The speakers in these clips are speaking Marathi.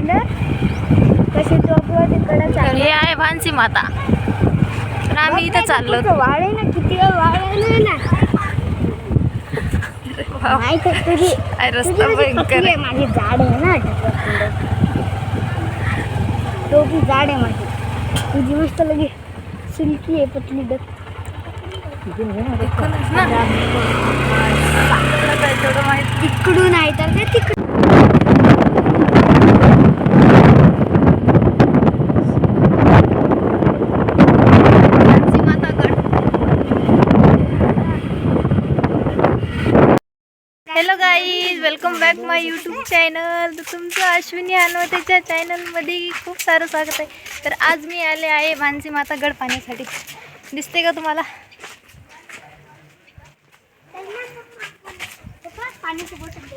झालं कशी टोपलं तिकडे चाललं हे आहे भानसी माता. तर आम्ही इथं चाललो वाळे ना? किती वेळ वाळे ना? माहीत आहे तुझी रस्ता भयंकर. माझी जाड आहे ना टोपी जाड आहे माझी. तुझी मस्त लगे सिल्की आहे पतली डक इकडूनच ना? आपल्याला काय तेवढं माहीत तिकडून आहे तर ते तिकडून भानसी माता गड hello guys welcome back my YouTube channel तर तुमचं अश्विनी हनवतेच्या चॅनलमध्ये खूप सारं स्वागत आहे. तर आज मी आले आहे मानसी माता गड पाहण्यासाठी. दिसते का तुम्हाला?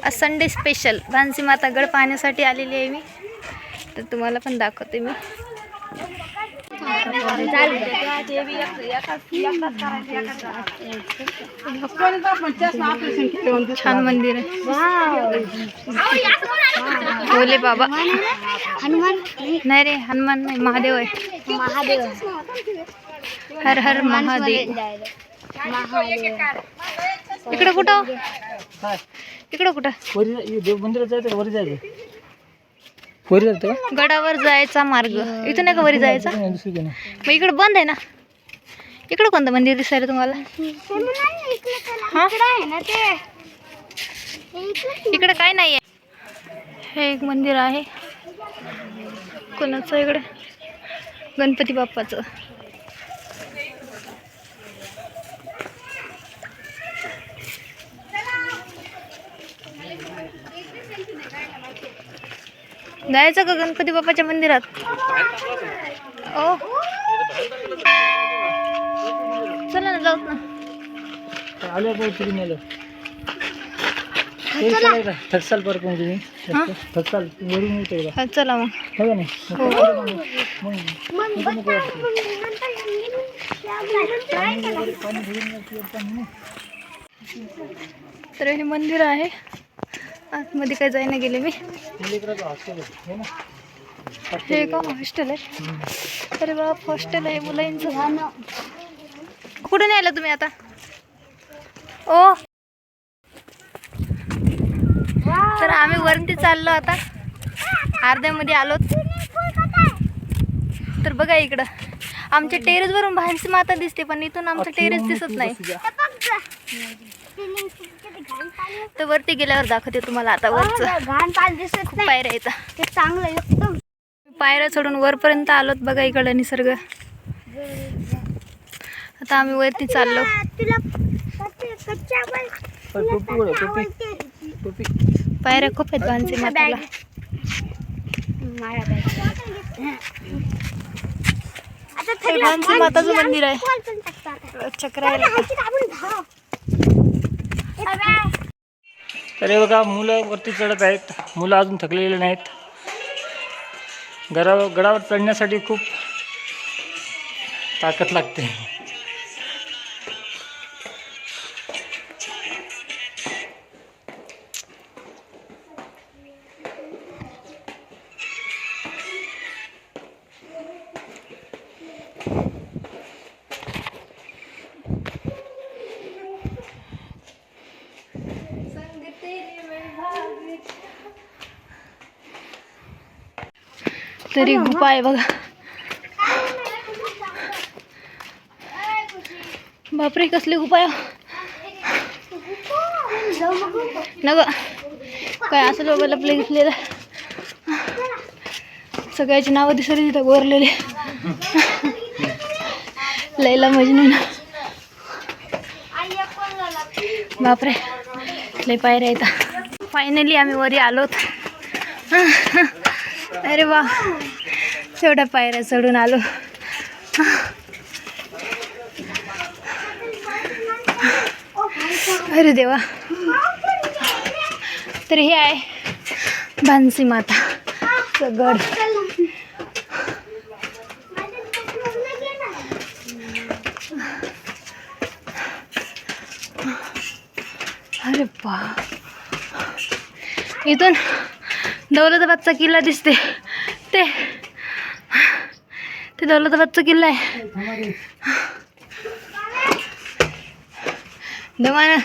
आज संडे स्पेशल मानसी माता गड पाहण्यासाठी आलेली आहे मी. तर तुम्हाला पण दाखवते मी. छान मंदिर आहे. भोले बाबा. हनुमान नाही, रे हनुमान नाही महादेव आहे. महादेव हर हर महादेव. इकडं कुठं? इकडं कुठं? वरी देव मंदिरात जायचं वरी जायचं? वरी का? गडावर जायचा मार्ग. इथून नाही का वरी जायचा. मग इकडं बंद आहे ना? इकडं कोणतं मंदिर दिसायला तुम्हाला? हा? इकडं काय नाही आहे हे एक मंदिर आहे. कोणाचं इकडे? गणपती बाप्पाचं. जायचं का गणपती बाप्पाच्या मंदिरात. ओ चला ना जाऊत ना. आलो ते चला. का? ठकसाल पार्क तुम्ही. हा? ठकसाल. वरून येतो का हा, चला मग. हो नाही? हो. तर हे मंदिर आहे. आतमध्ये काय जायला गेले मी. हे का हॉस्टेल आहे? अरे बाप हॉस्टेल आहे मुलांचं. कुठे यायला तुम्ही आता? ओ. तर आम्ही वरती चाललो आता. अर्ध्यामध्ये आलो तर बघा इकडं. आमच्या टेरेसवरून भानसी माता दिसते पण इथून आमचं टेरेस दिसत नाही. तर वरती गेल्यावर दाखवते तुम्हाला आता वरचं. घाण पाल दिसत पायऱ्या येतात ते चांगलं एकदम. पायऱ्या चढून वरपर्यंत आलोत बघा इकडं निसर्ग. आता आम्ही वरती चाललो. पायऱ्या खूप आहेत माताला भानसी माताचं मंदिर आहे. चक्र आहे तर हे बघा मुलं वरती चढत आहेत. मुलं अजून थकलेले नाहीत. गडावर गडावर चढण्यासाठी खूप ताकद लागते. तरी गुफा आहे बघा. बापरे कसली गुफा आहे. न ग काय असं बाबा लपले घेतलेलं सगळ्याची नावं दिसली तिथं गोरलेले. लैला मजनून बापरे लय पायऱ्या येतात फायनली आम्ही वरी आलोत. अरे वा. तेवढ्या पायऱ्या चढून आलो. अरे देवा. तर हे आहे भानसी माता. गड अरे बा इथून दौलताबादचा किल्ला दिसते. ते दौलताबादचा किल्ला आहे. दमान.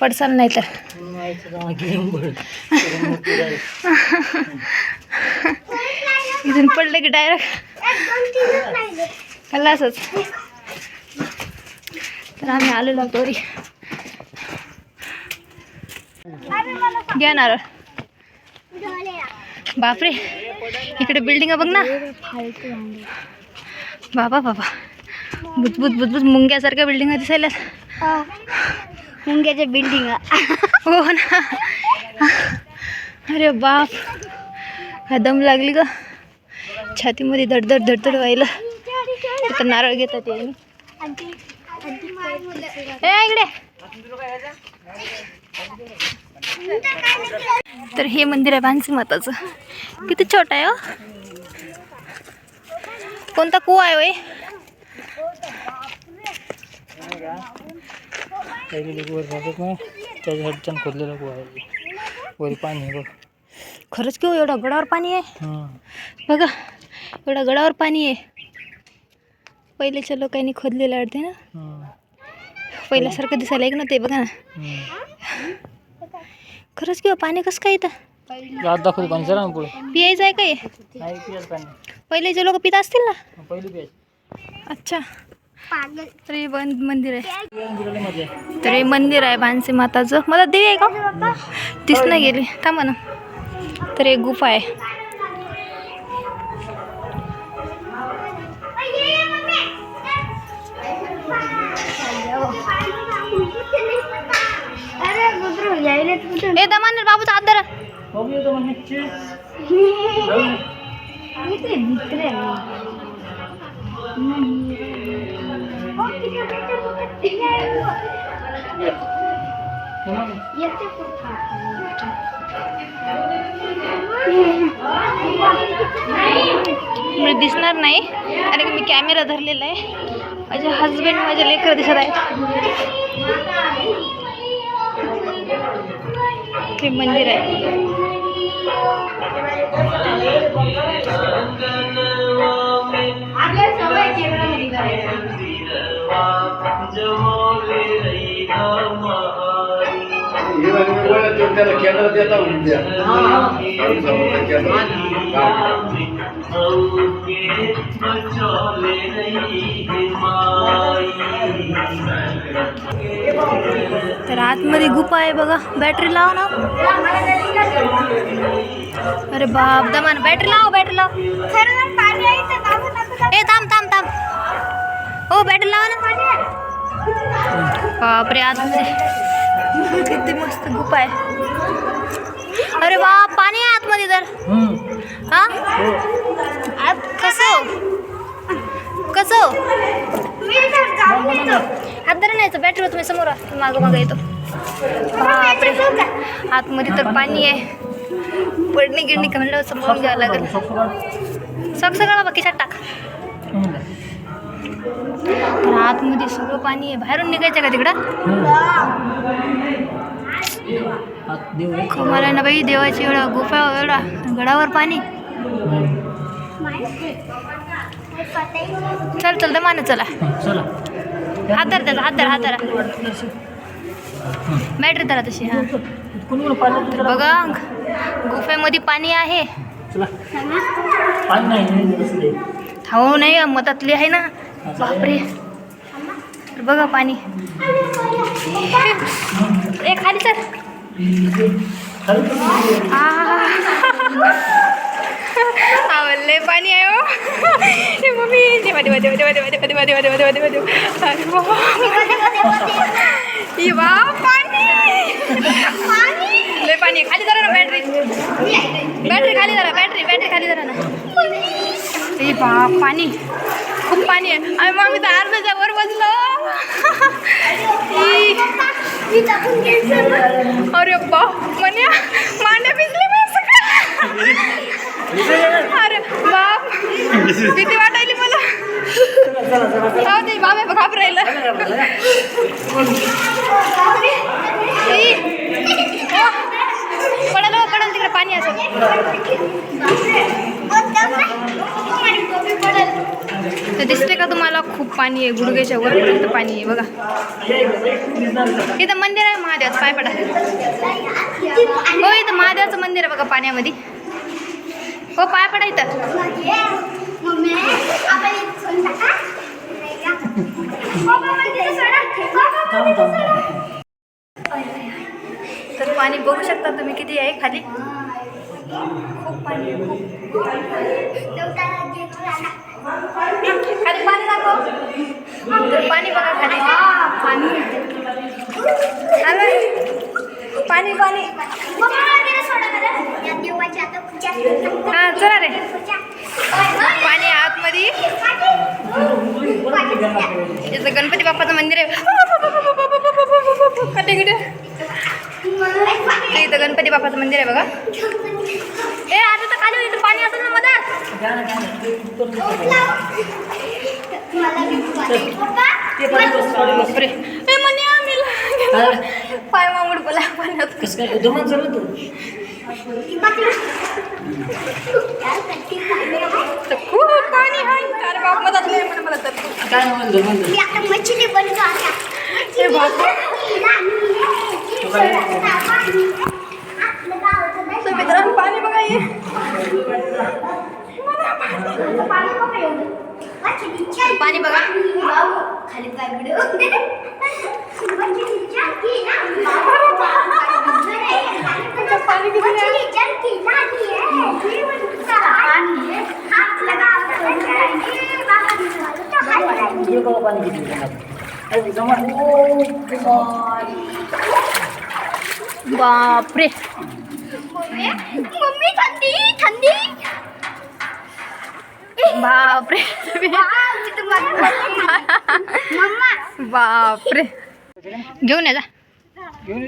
पडसाल नाही तर. इथून पडलं की डायरेक्ट खाल्ला असंच. तर आम्ही आलेलो तोरी. घ्या नारळ बापरे इकडे बिल्डिंग बघ ना. बाबा बाबा. बुजबुज बुजबुज मुंग्यासारख्या बिल्डिंग दिसायला. मुंग्याच्या बिल्डिंग हो ना. अरे बाप. दम लागली ग. छातीमध्ये धडधड धडधड व्हायला. आता नारळ घेतात इकडे. तर हे मंदिर आहे भानसी माताचं. किती छोटं आहे हो? कोणता कुवा आहे वय? खोदलेला कुवा आहे. वरी पाणी बघ. खरंच की हो एवढा गडावर पाणी आहे? हां बघा एवढा गडावर पाणी आहे. पहिलेच्या लोकांनी खोदलेलं वाटते ना? पहिल्यासारखं दिसायला एक ना ते बघा ना. खरंच की हो, पाणी कसं काय इथं? आत दाखवतो पाणी चला ना पुढे. पियायचं आहे काय नाही पियाच पाणी. पहिलेचे लोक पित असतील ना? पहिली पियाच अच्छा. तर हे बंद मंदिर आहे. आहे तर हे मंदिर आहे भानसी माताचं. मला देवी आहे का? तीच नाही गेली. थांबा ना. तर एक गुफा आहे. ए दमाने बाबूचा हात धरा भित्रे म्हणजे दिसणार नाही. की मी कॅमेरा धरलेला आहे. माझे हजबंड माझे लेकर दिसत आहेत. ते मंदिर आहे. त्याला केंद्र देता उद्या केंद्र. तर आतमध्ये गुफा आहे बघा. बॅटरी लाव ना. अरे बाप दमान बॅटरी लाव बॅटरी लाव. ए थांब थांब थांब. हो बॅटरी लावा ना. बापरे आतमध्ये. किती मस्त गुफा आहे. अरे बाप पाणी आहे आतमध्ये तर. हा? आत कसं कसं हात धरून यायचं बॅटरी तुम्ही समोर. मागं मागं येतो. बापरे. आतमध्ये तर पाणी आहे. पडणी गिडणी का म्हणलं समोरून घ्यावं लागेल. सग सगळं बाकी टाक. तर आतमध्ये सगळं पाणी आहे. बाहेरून निघायचं का तिकडं. कमाल आहे ना बाई देवाची एवढा गुफा एवढा गडावर पाणी. चल चल दमानं चला. चला. हात धर त्याचा हात धर हात धरा. बॅटरी धरा तशी हा. बघा गुफेमध्ये पाणी आहे. हो नाही मतातली आहे ना. बापरे. बघा पाणी. ए खाली सर खाली तर आवडले पाणी आहे हो मम्मी देवा देवा देवा देवा देवा देवा देवा देवा देवा देवा देवा देवा अरे बाबा वा पाणी लय पाणी आहे. खाली जरा ना बॅटरी बॅटरी खाली जरा बॅटरी बॅटरी खाली जरा ना बाप पाणी खूप पाणी आहे आणि मग मी तर अर्ध्याच्या वर बसलो अरे बाप म्हणे मांड्या भिजले अरे बाप भीती वाटायली मला हो ते बाबा घाबरायला ई. ओ, तिकडे पाणी असं तर दिसते का तुम्हाला? खूप पाणी आहे. गुडघ्याच्या वरपर्यंत पाणी आहे बघा. इथं मंदिर आहे महादेवाचं पाय पडा. हो इथं महादेवाचं मंदिर आहे बघा पाण्यामध्ये. हो पाय पडायतात तर पाणी बघू शकता तुम्ही किती आहे खाली. खूप पाणी खाली पाणी दाखव. तर पाणी बघा खाली. पाणी पाणी. पाणी चला रे. पाणी आतमध्ये. इथं गणपती बाप्पाचं मंदिर आहे. इथं गणपती बाप्पाचं मंदिर आहे बघा. ए आता तर खाली इथं पाणी असेल ना आम्ही पाय मामुड बोला पाण्यात तर खूप पाणी आहे. अरे बाप मधात नाही म्हणे मला तर काय म्हणून जमन मछली बनतो आता ए बाप. तर मित्रांनो पाणी बघा हे पाणी बघा. खाली काय पाणी किती पाणी. किती बापरे. मम्मी थंडी थंडी. बापरे. मम्मा. बापरे. घेऊन ये जा. घेऊन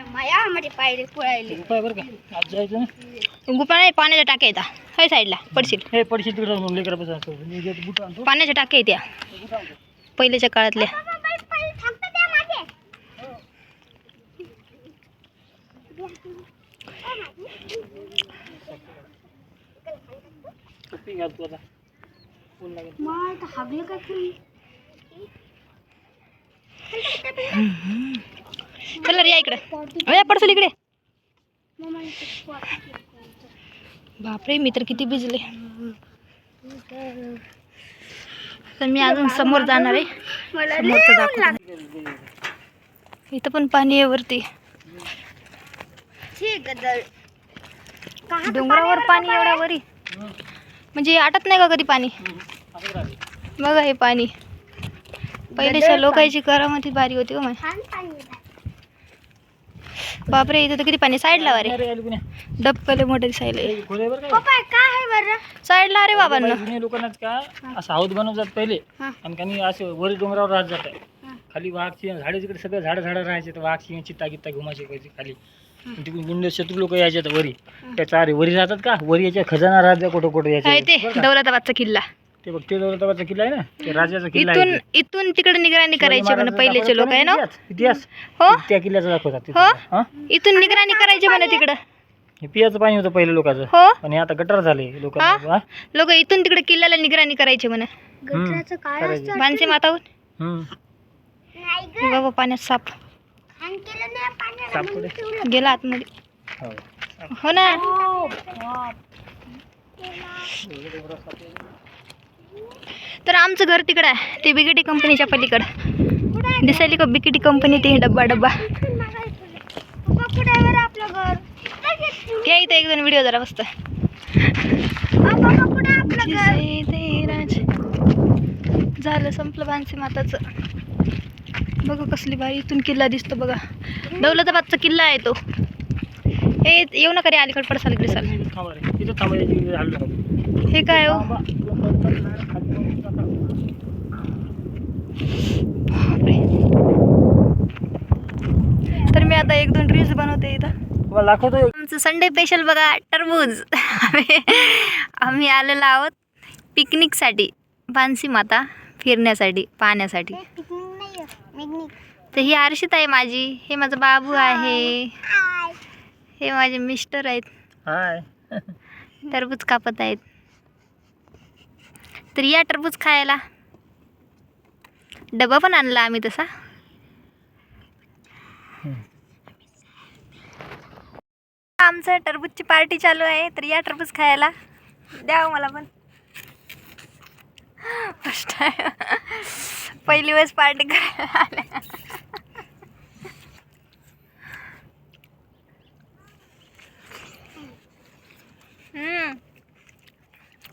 माया मध्ये पायरे पुळायले उपाय बरं का? आज जायचं ना? गुपा नाही पाण्याच्या टाक्या येतात हाय साईडला पडशील. हे पडशी तिकडे जाऊन लेकरा मी बुट आणतो. पाण्याच्या टाक्या येत्या पहिल्याच्या काळातल्या. टोपी घालतो आता ऊन लागेल. मग हागलं काय फुल चल रे या इकडे. अरे पडसल इकडे. बापरे मी तर किती भिजले. तर मी अजून समोर जाणार आहे. समोरचं इथं पण पाणी आहे वरती. डोंगरावर पाणी एवढ्या वरी. म्हणजे आटत नाही का कधी पाणी? बघा हे पाणी. पहिलेच्या लोकांची करामती भारी होती हो माय बापरे इथं तर किती पाणी? साईडला रे अरे आली कुण्या डबकले मोठे दिसायले हे खोले बरं का पप्पा काय आहे बरं? साईडला अरे बाबांना. लोकांनाच का? असं हाऊद बनवतात पहिले. हा. आणि काही असे वरी डोंगरावर राहत जात. खाली वाघ सिंह झाडे तिकडे सगळे झाडं झाडं राहायचे तर वाघ सिंह चित्ता गित्ता घुमायचे पाहिजे खाली. तिकडून गुंड शत्रू लोक यायचे तर वरी. त्याच्या अरे वरी राहतात का? वरी याच्या खजाना राहत कुठं कुठं यायचे? दौलताबादचा किल्ला. ते बघ ते दौलताबादचा किल्ला आहे ना? ते राजाचा किल्ला इथून आहे ते. इथून तिकडे निगराणी करायची शिवाजी म्हणे महाराजांचा पहिलेचे लोक आहे ना? इतिहास हो? इतिहास त्या किल्ल्याचा दाखवतात तिथे. हो? हा? इथून निगराणी करायची म्हणे तिकडं हे पियाचं पाणी होतं पहिलं लोकांचं. हो? आणि आता गटर झाले लोकांना हा? लोक इथून तिकडे किल्ल्याला निगराणी करायची म्हणे. गटराचं काय. माणसे हे बाबा पाण्यात साप. हँग केलं नाही पाण्याला सापडे. गेला आतमध्ये. हो. हो ना? तर आमचं घर तिकडं आहे. ते बिकेटी कंपनीच्या पलीकडं. दिसायली का बिकेटी कंपनी ते डब्बा डब्बा? घ्या इथं एक दोन व्हिडिओ जरा मस्त. पप्पा कुठे आहे आपलं घर जिसे ते राज. झालं संपलं बांसी माताचं बघा कसली बाई इथून किल्ला दिसतो बघा. दौलताबादचा किल्ला आहे तो. हे येऊ नका रे अलीकडे पडसाल. हे काय हो थांबा. बापरे. तर मी आता एक दोन रील्स बनवते इथं. तुम्हाला दाखवतो आमचं संडे स्पेशल बघा टरबूज. आम्ही आलेलो आहोत पिकनिकसाठी बांसी माता फिरण्यासाठी पाहण्यासाठी. तर ही हर्षित आहे माझी हे माझं बाबू आहे. हे माझे मिस्टर आहेत. हाय टरबूज कापत आहेत. तर या टरबूज खायला. डबा पण आणला आम्ही तसा. आमचं टरबूजची पार्टी चालू आहे तर या टरबूज खायला. द्या मला पण. फर्स्ट टाइम पहिली वेळेस पार्टी करायला आल्या.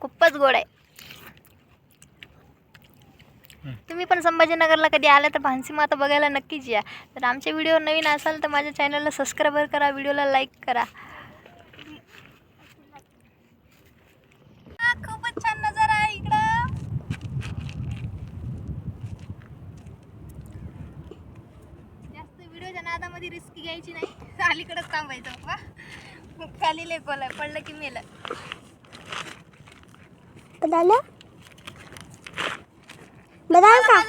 खूपच गोड आहे. तुम्ही पण संभाजीनगरला कधी आला तर भानसी माता बघायला नक्कीच या. तर आमचे व्हिडिओ नवीन असाल तर माझ्या चॅनलला सबस्क्राईब करा व्हिडिओला लाईक करा आ, खूपच छान नजारा आहे इकडं जास्त नादामध्ये रिस्क घ्यायची नाही. अलीकडंच थांबायचं. बाबा खाली लेकोल पडलं की मेलं. का?